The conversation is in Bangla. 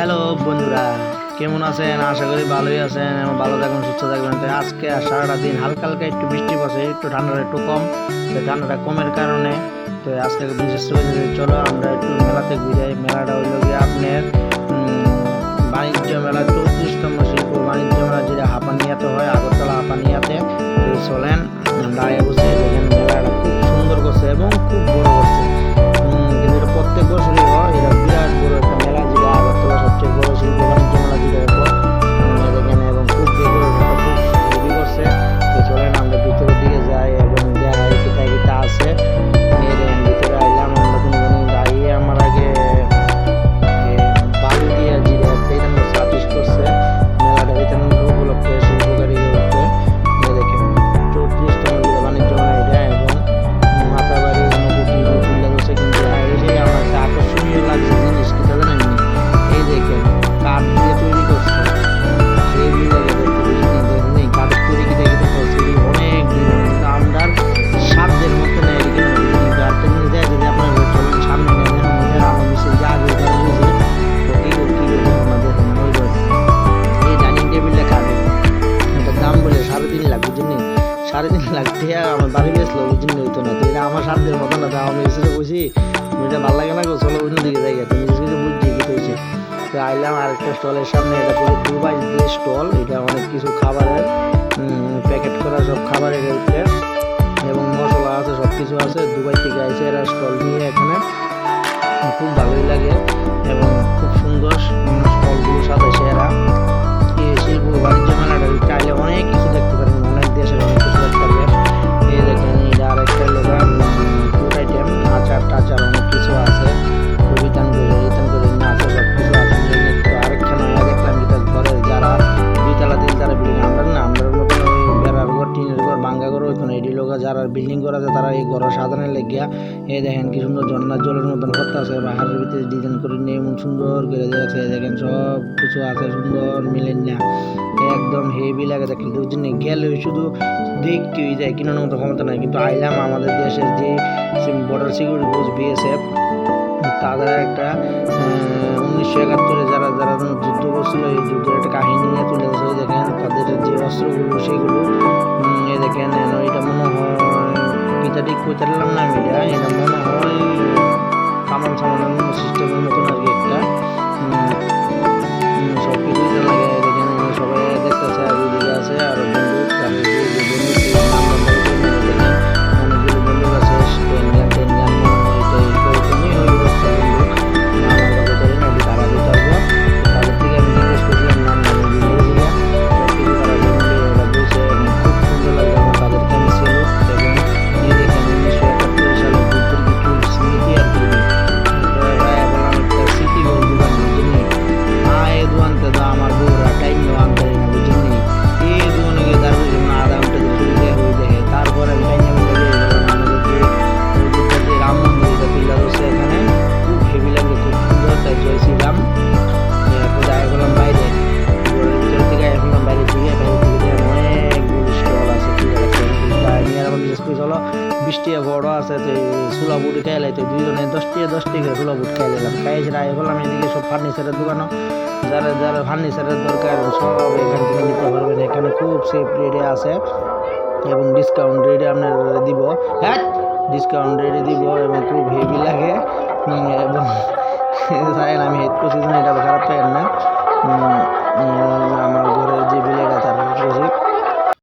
হ্যালো বন্ধুরা। কেমন আছেন? আশা করি ভালোই আছেন এবং ভালো থাকবেন, সুস্থ থাকবেন। তো আজকে আর সারাটা দিন হালকা হালকা একটু বৃষ্টি পড়ছে, একটু ঠান্ডাটা একটু কম। তো ঠান্ডাটা কমের কারণে তো আজকে বিশেষ করে চলো আমরা একটু মেলাতে ঘুরাই মেলাটা হইল গিয়ে আপনার বাণিজ্য মেলা চৌত্রিশতম শিল্প বাণিজ্য মেলা, যেটা হাপানিয়াতে হয়, আগরতলা হাপানিয়াতে। চলেন, আমরা আগে বসে দেখেন মেলাটা খুব সুন্দর করছে এবং খুব বড় আমার সাধ্যের মতো না তাও আমি এসে বসি। এটা ভালো লাগে না গো, চলো অন্য দিকে যাই তুমি কিছু বুঝছি কি হয়েছে তো আইলাম আরেকটা স্টলের সামনে, এটা পুরো দুবাই দিয়ে স্টল, এটা অনেক কিছু খাবারের প্যাকেট করা সব খাবারের উপরে এবং মশলা আছে সব কিছু আছে। দুবাই থেকে আইসে এরা স্টল নিয়ে এখানে। খুব ভালোই লাগে, এবং খুব সুন্দর স্টলগুলো সাজাইছে এরা। বিল্ডিং করা আছে, তারা এই ঘর সাজানোর লেগিয়া, এই দেখেন কি সুন্দর ঝর্ণার জলের মতন করতে আছে বাহারের ভিতরে ডিজাইন করে নিয়ে এমন সুন্দর করে দিয়েছে দেখেন সব কিছু আছে, সুন্দর মিলেন না একদম হেভি লাগে দেখেন দুজন গেলে শুধু দেখতেই যায় কিনার মতো ক্ষমতা নাই। কিন্তু আইলাম আমাদের দেশের যে বর্ডার সিকিউরিটি ফোর্স বিএসএফ তাদের একটা উনিশশো একাত্তরে যারা যারা যুদ্ধ করছিল, এই যুদ্ধের একটা কাহিনী নিয়ে তুলে দেখেন আছে তো সুলা বুট খাইলে তো দুইজনে দশ টাকা দশ টাকা সুলা বুট খাই নিলাম। খাই সেটা বললাম, এদিকে সব ফার্নিচারের দোকানও, যারা যারা ফার্নিচারের দরকার, সব এখান থেকে নিতে পারবেন। এখানে খুব সেফ রেটে আছে এবং ডিসকাউন্ট রেটে আপনার দিব। হ্যাঁ ডিসকাউন্ট রেটে দিব এবং খুব হেভি লাগে। এবং আমি হেড করছি এটা খারাপ পাই না।